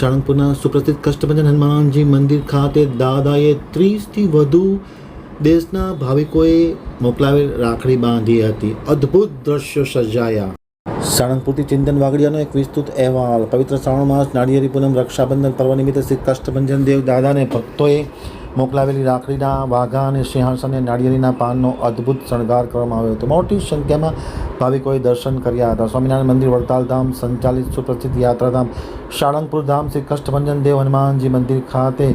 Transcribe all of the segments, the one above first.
સાળંગપુરના સુપ્રસિદ્ધ કષ્ટભંજન હનુમાનજી મંદિર ખાતે દાદાએ ત્રીસથી વધુ દેશના ભાવિકોએ મોકલાવેલ રાખડી બાંધી હતી. અદ્ભુત દ્રશ્યો સર્જાયા. સાળંગપુરથી ચિંતન વાગડિયાનો એક વિસ્તૃત અહેવાલ. પવિત્ર શ્રાવણ માસ નાળિયેરી પૂનમ રક્ષાબંધન પર્વ નિમિત્તે શ્રી કષ્ટભંજન દેવ દાદાને ભક્તોએ મોકલાવેલી રાખડીના વાઘા અને સિંહાસન, નાળિયેરીના પાનનો અદ્ભુત શણગાર કરવામાં આવ્યો હતો. મોટી સંખ્યામાં ભાવિકોએ દર્શન કર્યા હતા. સ્વામિનારાયણ મંદિર, વડતાલ ધામ, સંચાલિત સુપ્રસિદ્ધ યાત્રાધામ સાળંગપુર ધામ, શ્રી કષ્ટભંજન દેવ હનુમાનજી મંદિર ખાતે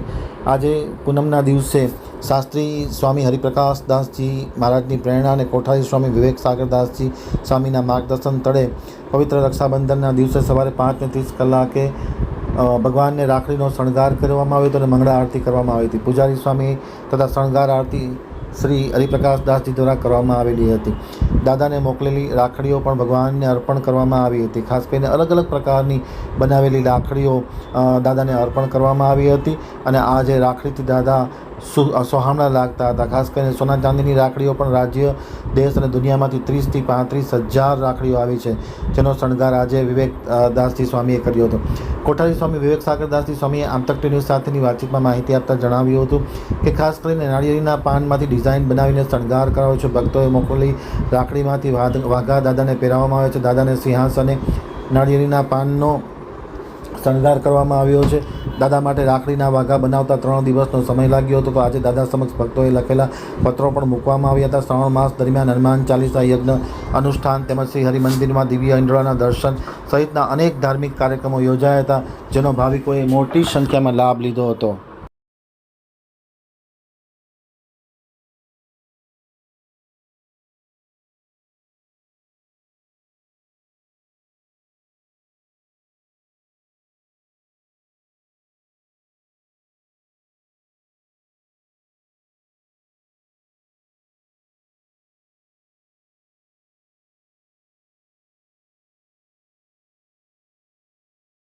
આજે પૂનમના દિવસે શાસ્ત્રી સ્વામી હરિપ્રકાશ દાસજી મહારાજની પ્રેરણા અને કોઠારી સ્વામી વિવેક સાગરદાસજી સ્વામીના માર્ગદર્શન તળે પવિત્ર રક્ષાબંધનના દિવસે સવારે પાંચને ત્રીસ કલાકે ભગવાનને રાખડીનો શણગાર કરવામાં આવ્યો હતો અને મંગળા આરતી કરવામાં આવી હતી. પૂજારી સ્વામી તથા શણગાર આરતી શ્રી હરિપ્રકાશ દાસજી દ્વારા કરવામાં આવેલી હતી. દાદાને મોકલેલી રાખડીઓ પણ ભગવાનને અર્પણ કરવામાં આવી હતી. ખાસ કરીને અલગ અલગ પ્રકારની બનાવેલી રાખડીઓ દાદાને અર્પણ કરવામાં આવી હતી અને આ જે રાખડીથી દાદા સોહામણા લાગતા હતા. ખાસ કરીને સોના ચાંદીની રાખડીઓ પણ રાજ્ય, દેશ અને દુનિયામાંથી ત્રીસથી પાંત્રીસ હજાર રાખડીઓ આવી છે, જેનો શણગાર આજે વિવેક દાસજી સ્વામીએ કર્યો હતો. કોઠારી સ્વામી વિવેક સાગરદાસજી સ્વામીએ આમતક ન્યૂઝ સાથેની વાતચીતમાં માહિતી આપતા જણાવ્યું હતું કે ખાસ કરીને નાળિયેરીના પાનમાંથી ડિઝાઇન બનાવીને શણગાર કરાવે છે. ભક્તોએ મોકલી રાખડીમાંથી વાઘા દાદાને પહેરાવવામાં આવે છે. દાદાને સિંહાસને નાળિયેરીના પાનનો શણગાર કરવામાં આવ્યો છે. દાદા માટે રાખડીના વાઘા બનાવતા ત્રણ દિવસનો સમય લાગ્યો હતો તો આજે દાદા સમક્ષ ભક્તોએ લખેલા પત્રો પણ મૂકવામાં આવ્યા હતા. શ્રાવણ માસ દરમિયાન હનુમાન ચાલીસા યજ્ઞ અનુષ્ઠાન તેમજ શ્રી હરિમંદિરમાં દિવ્ય ઇંડોળાના દર્શન સહિતના અનેક ધાર્મિક કાર્યક્રમો યોજાયા હતા, જેનો ભાવિકોએ મોટી સંખ્યામાં લાભ લીધો હતો.